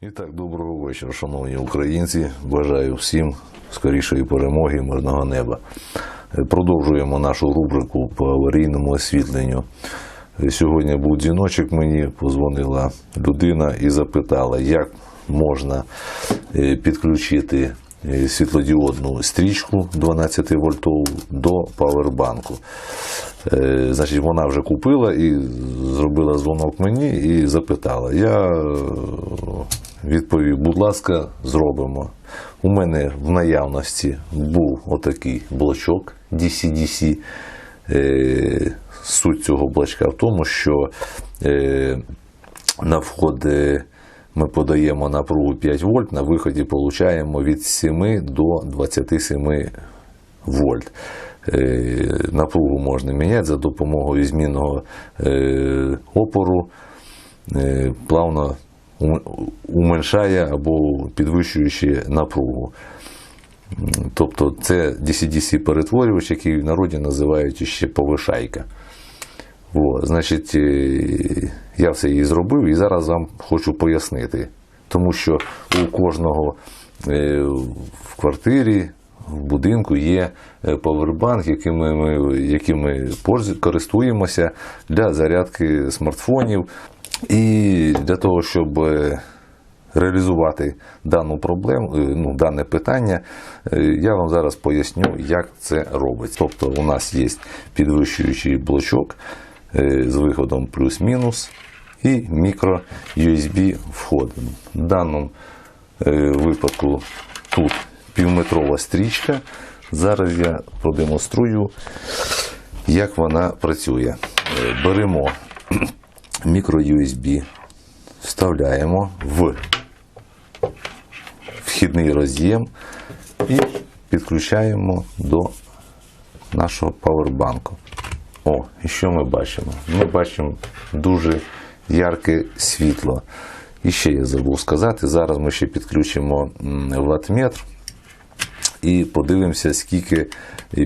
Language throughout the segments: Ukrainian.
І так, доброго вечора, шановні українці. Бажаю всім скорішої перемоги, мирного неба. Е, Продовжуємо нашу рубрику по аварійному освітленню. Е, Сьогодні був дзвіночок мені, позвонила людина і запитала, як можна е, підключити світлодіодну стрічку 12 вольтову до павербанку. Значить, вона вже купила і зробила дзвонок мені і запитала. Я відповів, будь ласка, зробимо. У мене в наявності був отакий блочок DC-DC. Е, Суть цього блочка в тому, що е, на вход ми подаємо напругу 5 вольт, на виході получаємо від 7 до 27 вольт. Е, Напругу можна міняти за допомогою змінного опору, плавно уменшає або підвищуючи напругу. Тобто це DC-DC перетворювач, який в народі називають ще повишайка. О, значить, е, я все її зробив і зараз вам хочу пояснити. Тому що у кожного е, в квартирі, в будинку є е, павербанк, яким ми, яким ми користуємося для зарядки смартфонів. І для того, щоб е, реалізувати дану проблему, е, ну, дане питання, е, я вам зараз поясню, як це робиться. Тобто, у нас є підвищуючий блочок з виходом плюс-мінус і мікро USB вход. В даному випадку тут півметрова стрічка. Зараз я продемонструю, як вона працює. Беремо мікро USB, вставляємо в вхідний роз'єм і підключаємо до нашого павербанку. О, і що ми бачимо? Ми бачимо дуже ярке світло. І ще я забув сказати, зараз ми ще підключимо ваттметр і подивимося, скільки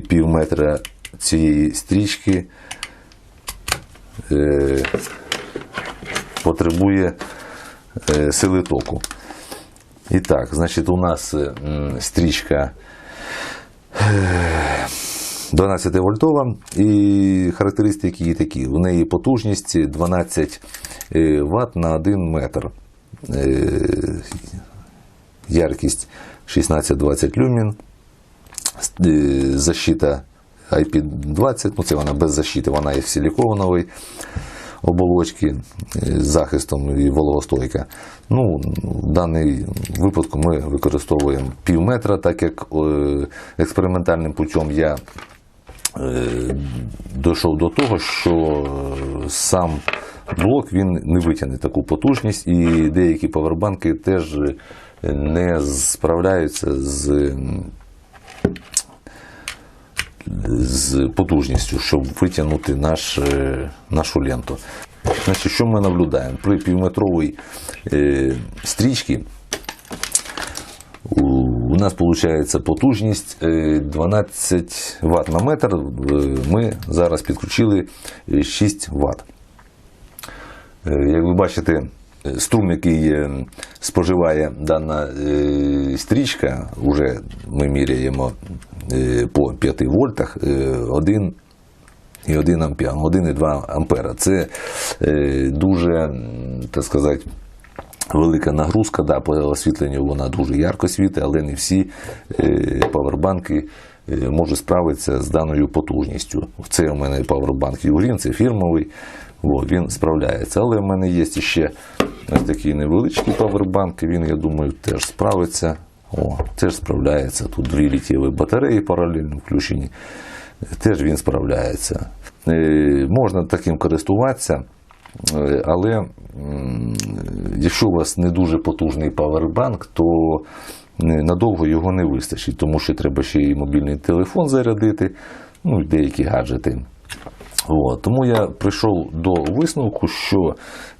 пів метра цієї стрічки е, потребує е, сили току. І так, значить, у нас е, стрічка 12 вольтова і характеристики її такі. У неї потужність 12 Вт на 1 метр. Е, Яркість 16-20 люмен. Е, Защита IP20, ну це вона без защити, вона є в силіконовій оболочці е, з захистом і вологостойка. Ну, в даний випадку ми використовуємо пів метра, так як е, експериментальним путем я е, дійшов до того, що е, сам блок він не витягне таку потужність, і деякі павербанки теж не справляються з, з потужністю, щоб витягнути наш, е, нашу ленту. Значить, що ми наблюдаємо? При півметровій е, стрічці у нас виходить потужність е, 12 Вт на метр. Е, Ми зараз підключили е, 6 Вт. Е, Як ви бачите, е, струм, який е, споживає дана е, стрічка, вже ми міряємо е, по 5 вольтах, 1 і 1 ампер, 1,2 ампера. Це дуже, так сказати, велика нагрузка. Да, по освітленню вона дуже ярко світить, але не всі павербанки можуть справитися з даною потужністю. Це у мене павербанк Югрін, це фірмовий. От, він справляється. Але в мене є ще ось такий невеличкий павербанк, він, я думаю, теж справиться. О, теж справляється. Тут дві літєві батареї паралельно включені. Теж він справляється. Е, можна таким користуватися, е, але якщо у вас не дуже потужний павербанк, то е, надовго його не вистачить, тому що треба ще і мобільний телефон зарядити, ну і деякі гаджети. От. Тому я прийшов до висновку, що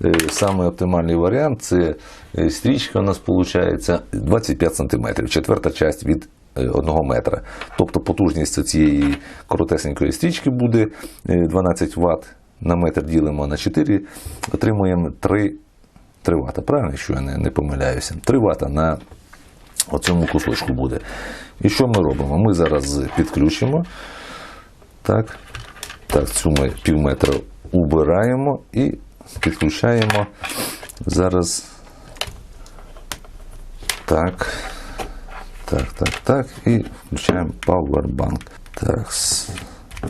е, саме оптимальний варіант це е, стрічка у нас виходить 25 см, четверта часть від е, 1 метра. Тобто потужність цієї коротесенької стрічки буде е, 12 Вт на метр ділимо на 4, отримуємо 3 3 вата, правильно, якщо я не, не помиляюся. 3 вата на оцьому кусочку буде. І що ми робимо? Ми зараз підключимо. Так, так цю ми пів метра убираємо і підключаємо зараз. Так. Так, так, так. І включаємо Powerbank. Так.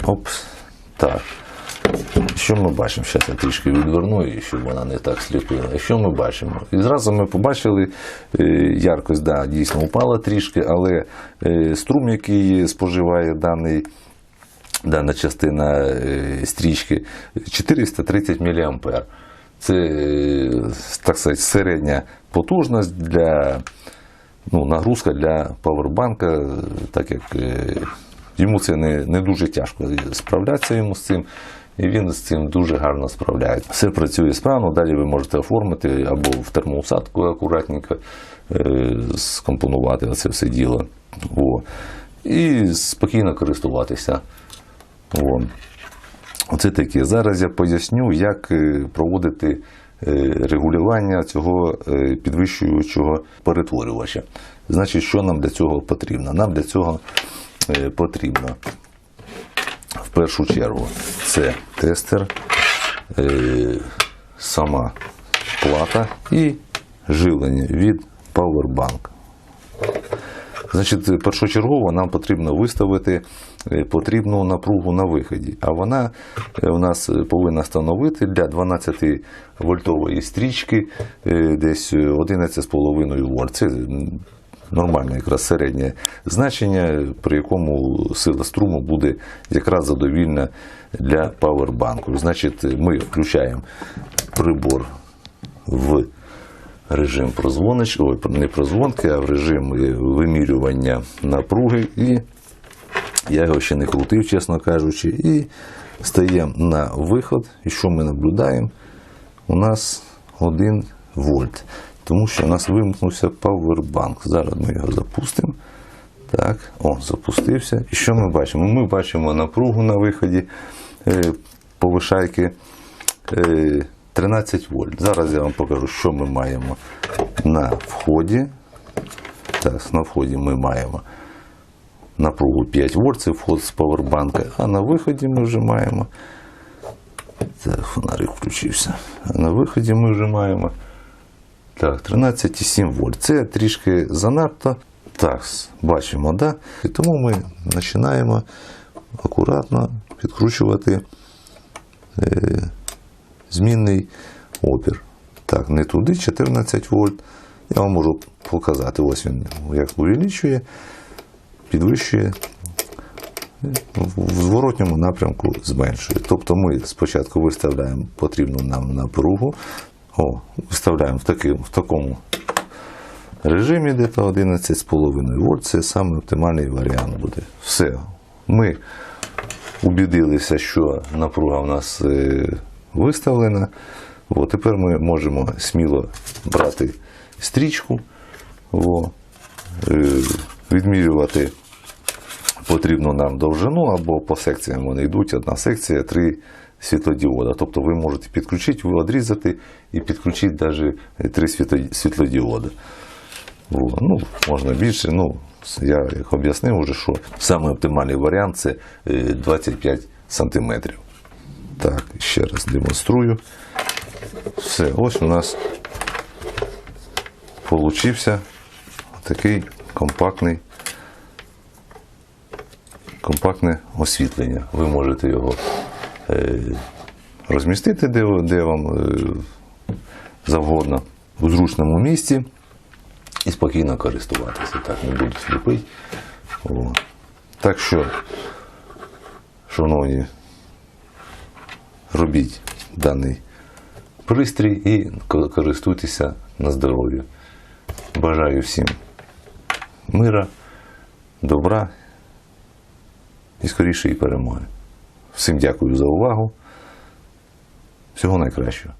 Опс. Так. Що ми бачимо? Зараз я трішки відверну її, щоб вона не так сліпила. І що ми бачимо? І зразу ми побачили, е, яркость да, дійсно упала трішки, але е, струм, який споживає даний, дана частина е, стрічки, 430 мА. Це, е, так сказати, середня потужність для ну, нагрузка для павербанка, так як е, йому це не, не дуже тяжко справлятися йому з цим. І він з цим дуже гарно справляється. Все працює справно, далі ви можете оформити або в термоусадку акуратненько е, скомпонувати оце все діло. О. І спокійно користуватися. О. Оце таке. Зараз я поясню, як е, проводити е, регулювання цього е, підвищуючого перетворювача. Значить, що нам для цього потрібно? Нам для цього потрібно в першу чергу це тестер, сама плата і живлення від Powerbank. Значить, першочергово нам потрібно виставити потрібну напругу на виході. А вона е, у нас повинна становити для 12 вольтової стрічки е, десь 11,5 вольт. Це нормальне якраз середнє значення, при якому сила струму буде якраз задовільна для павербанку. Значить, ми включаємо прибор в режим прозвонич, ой, не прозвонки, а в режим е, вимірювання напруги. І я його ще не крутив, чесно кажучи. І стаємо на виход. І що ми наблюдаємо? У нас 1 вольт. Тому що у нас вимкнувся павербанк. Зараз ми його запустимо. Так, о, запустився. І що ми бачимо? Ми бачимо напругу на виході е, повишайки. Е, 13 вольт. Зараз я вам покажу, що ми маємо на вході. Так, на вході ми маємо напругу 5 вольт, це вход з павербанка, а на виході ми вже маємо. Так, фонарик включився. А на виході ми вже маємо так, 13,7 вольт. Це трішки занадто. Так, бачимо, да? І тому ми починаємо акуратно підкручувати е, змінний опір. Так, не туди 14 вольт. Я вам можу показати. Ось він як увеличує, підвищує, в зворотньому напрямку зменшує. Тобто ми спочатку виставляємо потрібну нам напругу, о, виставляємо в, таки, в такому режимі, де 11,5 вольт. Це саме оптимальний варіант буде. Все. Ми убідилися, що напруга в нас е, виставлена. О, тепер ми можемо сміло брати стрічку, о, відмірювати потрібну нам довжину, або по секціям вони йдуть. Одна секція, три світлодіода. Тобто ви можете підключити, ви одрізати і підключити навіть три світлодіоди. Ну, можна більше. Ну, я як об'яснив уже, що саме оптимальний варіант це е, 25 сантиметрів. Так, ще раз демонструю. Все, ось у нас получився такий компактний, компактне освітлення. Ви можете його е, розмістити де, де вам е, завгодно у зручному місці і спокійно користуватися. Так, не буду сліпити. Так що, шановні, робіть даний пристрій і користуйтеся на здоров'я. Бажаю всім мира, добра і скорішої перемоги. Всім дякую за увагу. Всього найкращого.